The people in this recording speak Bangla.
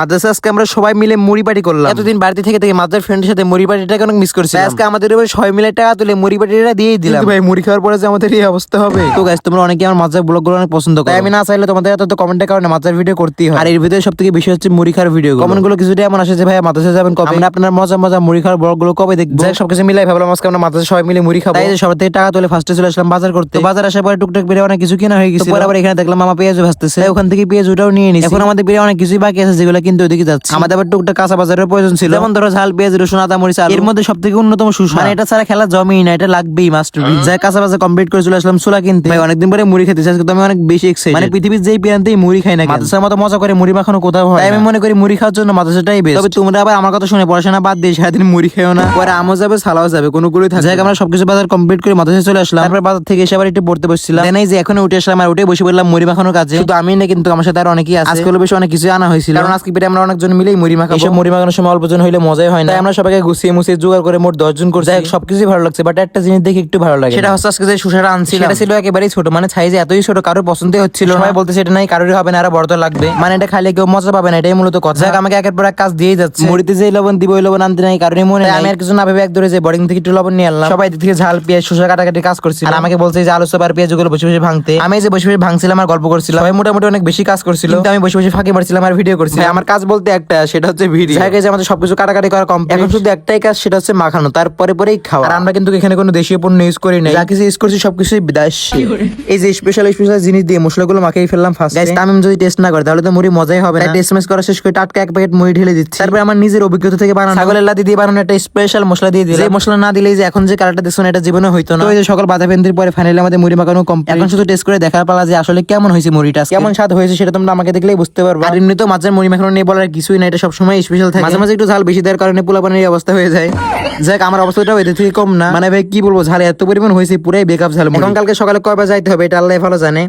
মাদ্রাসা আজকে আমরা সবাই মিলে মুড়ি পার্টি করলাম। এতদিন বাড়িতে থেকে থেকে মাদ্রাসার ফ্রেন্ডের সাথে মুড়ি পার্টিটাকে অনেক মিস করছি আজকে আমাদের এবার সবাই মিলে টাকা তুলে মুড়ি পার্টিটা দিয়েই দিলাম। ভাই মুড়ি খাওয়ার পরে যে আমাদের এই অবস্থা হবে। তো গাইস তোমরা অনেকে আমার মাদ্রাসার ব্লগগুলো অনেক পছন্দ করো। আমি না চাইলে তোমাদের এত কমেন্টের কারণে মাদ্রাসার ভিডিও করতেই হয়। আর এর ভিতরে সব থেকে বেশি হচ্ছে মুড়ি খাওয়ার ভিডিও কমেন্টগুলো কিছুটা এমন আসে যে ভাই মাদ্রাসা যাবেন কবে? আমরা আপনার মজা মজা মুড়ি খাওয়ার ব্লগগুলো কবে দেখব? যাই সবকিছু মিলাই ভাবলাম আজকে আমরা মাদ্রাসা সবাই মিলে মুড়ি খাব। তাই সবার থেকে টাকা তুলে ফার্স্টে চলে আসলাম বাজার করতে। বাজার আসার পরে টুকটাক বেড়ে অনেক কিছু কেনা হয়ে গেছে আবার এখানে দেখলাম মামা পেঁয়াজ ভাজতেছে। ওখান থেকে পেঁয়াজ ওটাও নিয়ে নিছি। এখন আমাদের বেড়ে অনেক কিছুই বাকি আছে যেগুলো কিন্তু ওইদিকে যাচ্ছে। আমাদের আবার টুকটাক কাঁচা বাজারের প্রয়োজন ছিল। যেমন ধরো ঝাল পেঁয়াজ রসুন আদা মরিচ এর মধ্যে সব থেকে অন্যতম সুস্বাদু। মানে এটা ছাড়া খেলা জমেই না এটা লাগবেই মাস্টার যাই কাঁচা বাজার কমপ্লিট করে চলে আসলাম সুলা কিনতে। ভাই অনেকদিন পরে মুড়ি খেতে আজকে তো আমি অনেক বেশি এক্সাইটেড মানে পৃথিবীর যেই প্রান্তেই মুড়ি খাই না কেন। মাদ্রাসার মতো মজা করে মুড়ি মাখানো কোথাও হয় আমি মনে করি মুড়ি খাওয়ার জন্য মাদ্রাসাটাই বেস্ট তবে তোমরা আবার আমার কথা শুনে পড়াশোনা বাদ দিয়ে সারাদিন মুড়ি খেও না। পরে আমও যাবে সালাও যাবে কোনো গুলোই থাকবে যাই আমরা সবকিছু বাজার কমপ্লিট করে মাদ্রাসায় চলে আসলাম। তারপর বাজার থেকে এসে আবার একটু পড়তে বসছিলাম। জানাই যে এখন উঠে আসলাম আর উঠে বসে পড়লাম মুড়ি মাখানোর কাজে। শুধু আমি না কিন্তু আমার সাথে আর অনেকেই আছে। আজকে হলো বেশ অনেক কিছু আনা হয়েছিল। কারণ আজকে আমরা অনেকজন মিলেই মুড়ি এইসব মুড়ি মাখানোর সময় অল্প জন হইলে মজাই হয় না। আমরা সবাইকে গুছিয়ে মুছিয়ে জোগাড় করে মোট দশজন করছি। সবকিছুই ভালো লাগছে বাট একটা জিনিস দেখে একটু ভালো লাগে। সেটা হচ্ছে আজকে যে সুসারা আনছি সেটা ছিল একেবারেই ছোট মানে সাইজে এতই ছোট কারোর পছন্দই হচ্ছিল সবাই বলতে সেটা নাই কারোরই হবে না আরও বড় লাগবে। মানে এটা খাইলে কেউ মজা পাবে না এটাই মূলত কথা। যাক, আমাকে একের পর এক কাজ দিয়েই যাচ্ছে। মুড়িতে যে লবণ দিব ওই লবণ আনতে নাই কারণে মনে। আমি আর কিছু না ভেবে এক ধরে যে বোর্ডিং থেকে একটু লবণ নিয়ে আনলাম। সবাই থেকে ঝাল পেঁয়াজ শসা কাটাকাটি কাজ করছিল। আর আমাকে বলছে যে আলু আর পেঁয়াজগুলো বসে বসে ভাঙতে। আমি যে বসে বসে ভাঙছিলাম আর গল্প করছিলাম। মোটামুটি অনেক বেশি কাজ করছিল। কিন্তু আমি বসে বসে ফাঁকি মারছিলাম আর ভিডিও করছিলাম। আমার কাজ বলতে একটা সেটা হচ্ছে ভিডিও জায়গায় যে আমাদের সবকিছু কাটাকাটি করা কম এখন শুধু একটাই কাজ সেটা হচ্ছে মাখানো। তারপরে পরেই খাওয়া। আর আমরা কিন্তু এখানে কোনো দেশীয় পণ্য ইউজ করি না যা কিছু ইউজ করছি সবকিছুই বিদেশি এই যে স্পেশাল স্পেশাল জিনিস দিয়ে মশলাগুলো মাখিয়ে ফেললাম ফার্স্ট গাইস তামিম যদি টেস্ট না করে তাহলে তো মুড়ি মজাই হবে না। টেস্ট মেস করা শেষ করে টাটকা এক প্যাকেট মুড়ি ঢেলে দিচ্ছি। তারপরে আমার নিজের অভিজ্ঞতা থেকে বানানো। ছাগলের লাদি দিয়ে বানানো একটা স্পেশাল মশলা দিয়ে দিলাম। যে মশলা না দিলে যে এখন যে কালারটা দেখছেন এটা জীবনে হইতো না। তো এই যে সকল বাধা পেন্দির পরে ফাইনালি আমাদের মুড়ি মাখানো কমপ্লিট এখন শুধু টেস্ট করে দেখার পালা যে আসলে কেমন হয়েছে মুড়িটা কেমন স্বাদ হয়েছে সেটা তোমরা আমাকে দেখলেই বুঝতে পারবে। আর এমনি তো মাছের মুড়ি মাখানো নিয়ে বলার কিছুই না এটা সবসময় স্পেশাল থাকে। মাঝে মাঝে একটু ঝাল বেশি দেওয়ার কারণে পোলা পানির অবস্থা হয়ে যায়। যাক আমার অবস্থাটাও এদের থেকে কম না। মানে ভাই কি বলব ঝাল এত পরিমাণ হয়েছে পুরাই বেকআপ ঝাল এখন কালকে সকালে কয়বার যাইতে হবে এটা আল্লাহ ভালো জানে।